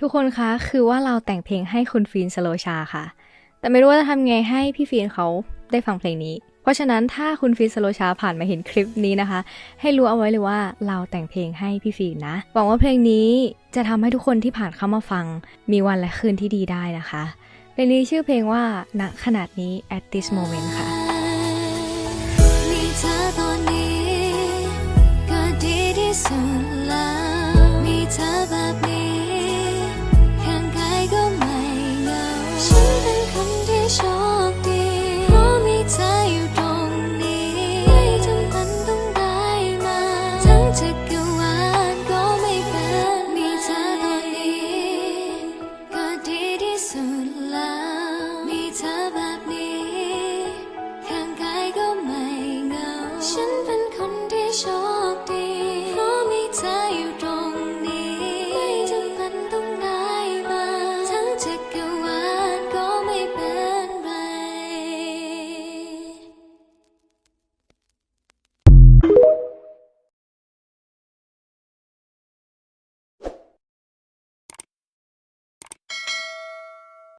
ทุกคนคะ คือว่าเราแต่งเพลงให้คุณฟีนสโลชาค่ะ แต่ไม่รู้ว่าจะทำไงให้พี่ฟีนเขาได้ฟังเพลงนี้ เพราะฉะนั้นถ้าคุณฟีนสโลชาผ่านมาเห็นคลิปนี้นะคะ ให้รู้เอาไว้เลยว่าเราแต่งเพลงให้พี่ฟีนนะ หวังว่าเพลงนี้จะทำให้ทุกคนที่ผ่านเข้ามาฟัง มีวันและคืนที่ดีได้นะคะ เพลงนี้ชื่อเพลงว่าณขนาดนี้ at this moment ค่ะ 身份